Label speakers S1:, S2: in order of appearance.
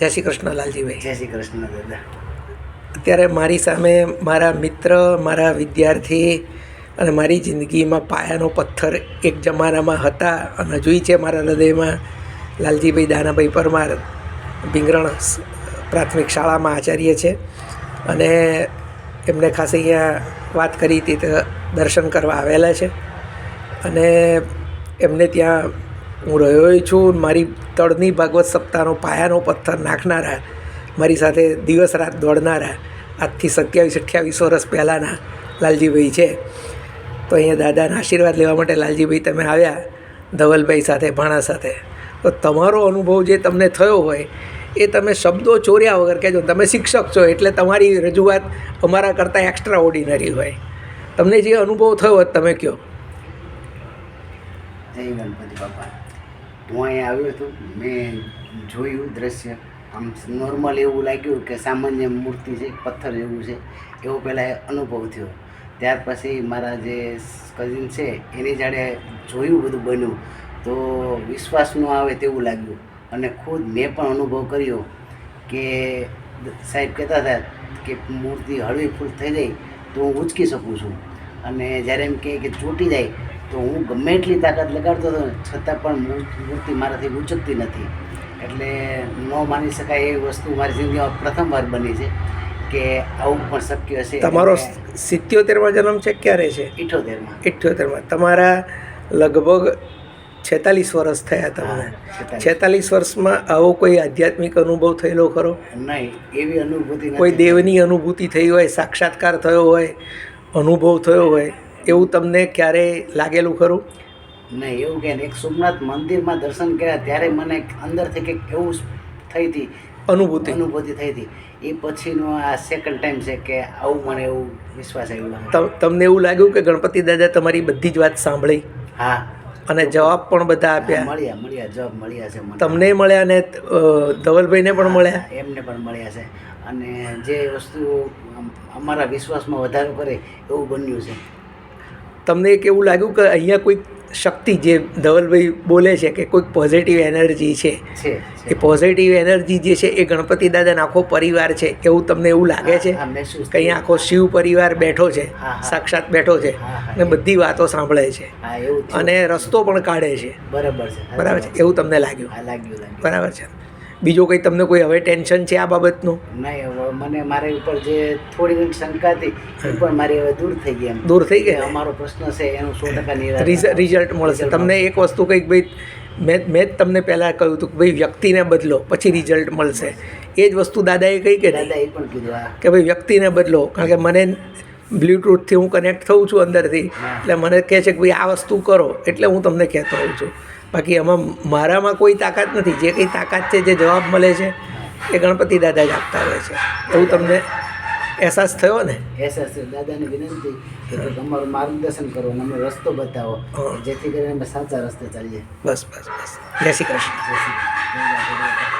S1: જય શ્રી કૃષ્ણ લાલજીભાઈ
S2: જય શ્રી કૃષ્ણ દાદા.
S1: અત્યારે મારી સામે મારા મિત્ર મારા વિદ્યાર્થી અને મારી જિંદગીમાં પાયાનો પથ્થર એક જમાનામાં હતા અને હજુય છે મારા હૃદયમાં લાલજીભાઈ દાનાભાઈ પરમાર ભીંગરણ પ્રાથમિક શાળામાં આચાર્ય છે. અને એમને ખાસ અહીંયા વાત કરી હતી તો દર્શન કરવા આવેલા છે. અને એમને ત્યાં હું રહ્યો છું મારી તળની ભાગવત સપ્તાહનો પાયાનો પથ્થર નાખનારા, મારી સાથે દિવસ રાત દોડનારા, આજથી સત્યાવીસ, અઠ્યાવીસ વર્ષ પહેલાંના લાલજીભાઈ છે. તો અહીંયા દાદાના આશીર્વાદ લેવા માટે લાલજીભાઈ તમે આવ્યા, ધવલભાઈ સાથે, ભાણા સાથે. તો તમારો અનુભવ જે તમને થયો હોય, એ તમે શબ્દો ચોર્યા વગર કહેજો. તમે શિક્ષક છો એટલે તમારી રજૂઆત અમારા કરતાં એક્સ્ટ્રા ઓર્ડિનરી હોય. તમને જે અનુભવ થયો તમે કહો.
S2: જય ગણપતિ બાપા. હું અહીંયા આવ્યો હતો મેં જોયું દ્રશ્ય. આમ નોર્મલ એવું લાગ્યું કે સામાન્ય મૂર્તિ છે, પથ્થર જેવું છે. એવો પહેલાં અનુભવ થયો. ત્યાર પછી મારા જે કઝિન છે, એની જાડે જોયું બધું બન્યું. તો વિશ્વાસ ન આવે તેવું લાગ્યું. અને ખુદ મેં પણ અનુભવ કર્યો કે સાહેબ કહેતા હતા કે મૂર્તિ હળવી ફૂલ થઈ જાય તો હું ઉચકી શકું છું. અને જ્યારે એમ કહે કે ચોટી જાય તો હું ગમે એટલી તાકાત લગાડતો હતો છતાં પણ મૂર્તિ મારાથી ઉચકતી નથી. એટલે ન માની શકાય એ વસ્તુ મારી જિંદગીમાં પ્રથમવાર બની છે કે આવું પણ શક્ય હશે.
S1: તમારો સિત્યોતેરમાં જન્મ છે ક્યારે છે?
S2: ઇઠોતેરમાં
S1: ઇઠ્યોતેરમાં. તમારા લગભગ છેતાલીસ વર્ષ થયા તમને.
S2: છેતાલીસ.
S1: વર્ષમાં આવો કોઈ આધ્યાત્મિક અનુભવ થયેલો ખરો?
S2: નહીં એવી અનુભૂતિ
S1: કોઈ દેવની અનુભૂતિ થઈ હોય સાક્ષાત્કાર થયો હોય અનુભવ થયો હોય એવું તમને ક્યારેય લાગેલું ખરું?
S2: નહીં એવું કે એક સોમનાથ મંદિરમાં દર્શન કર્યા ત્યારે મને અંદરથી કંઈક એવું થઈ હતી.
S1: અનુભૂતિ.
S2: અનુભૂતિ થઈ હતી. એ પછીનો આ સેકન્ડ ટાઈમ છે કે આવું મને એવું વિશ્વાસ આવ્યો
S1: તમને એવું લાગ્યું કે ગણપતિ દાદા તમારી બધી જ વાત સાંભળી?
S2: હા.
S1: અને જવાબ પણ બધા આપ્યા?
S2: મળ્યા મળ્યા જવાબ મળ્યા છે
S1: તમને મળ્યા અને ધવલભાઈને પણ મળ્યા?
S2: એમને પણ મળ્યા છે. અને જે વસ્તુ અમારા વિશ્વાસમાં વધારો કરે એવું બન્યું છે.
S1: તમને એક એવું લાગ્યું કે અહીંયા કોઈક શક્તિ જે ધવલભાઈ બોલે છે કે કોઈક પોઝિટિવ એનર્જી છે એ પોઝિટિવ એનર્જી જે છે એ ગણપતિ દાદાનો આખો પરિવાર છે એવું તમને એવું લાગે છે? કે અહીંયા આખો શિવ પરિવાર બેઠો છે. સાક્ષાત બેઠો છે. અને બધી વાતો સાંભળે છે. અને રસ્તો પણ કાઢે છે.
S2: બરાબર છે.
S1: બરાબર છે. એવું તમને લાગ્યું
S2: લાગ્યું.
S1: બરાબર છે. બીજું કંઈ તમને કોઈ હવે ટેન્શન છે આ બાબતનું?
S2: નહીં હવે મને મારી ઉપર જે થોડી ઘણી શંકા હતી એ પણ મારી હવે દૂર થઈ ગઈ એમ.
S1: દૂર થઈ ગઈ?
S2: અમારો પ્રશ્ન છે એનું સો ટકા
S1: રિઝલ્ટ મળશે. તમને એક વસ્તુ કંઈક ભાઈ મેં મેં જ તમને પહેલાં કહ્યું હતું કે ભાઈ વ્યક્તિને બદલો પછી રિઝલ્ટ મળશે. એ જ વસ્તુ દાદાએ કહી કે દાદાએ
S2: દાદા એ પણ કીધું
S1: કે ભાઈ વ્યક્તિને બદલો કારણ કે મને બ્લૂટૂથથી હું કનેક્ટ થઉં છું અંદરથી. એટલે મને કહે છે કે ભાઈ આ વસ્તુ કરો એટલે હું તમને કહેતો હોઉં છું. બાકી આમાં મારામાં કોઈ તાકાત નથી. જે કંઈ તાકાત છે જે જવાબ મળે છે એ ગણપતિ દાદા જ આપતા હોય છે. એવું તમને અહેસાસ થયો ને?
S2: અહેસાસ થયો. દાદાને વિનંતી કે તમારું માર્ગદર્શન કરો અને અમને રસ્તો બતાવો જેથી કરીને અમે સાચા રસ્તે ચાલીએ.
S1: બસ બસ બસ. જય શ્રી કૃષ્ણ.
S2: જય શ્રી કૃષ્ણ.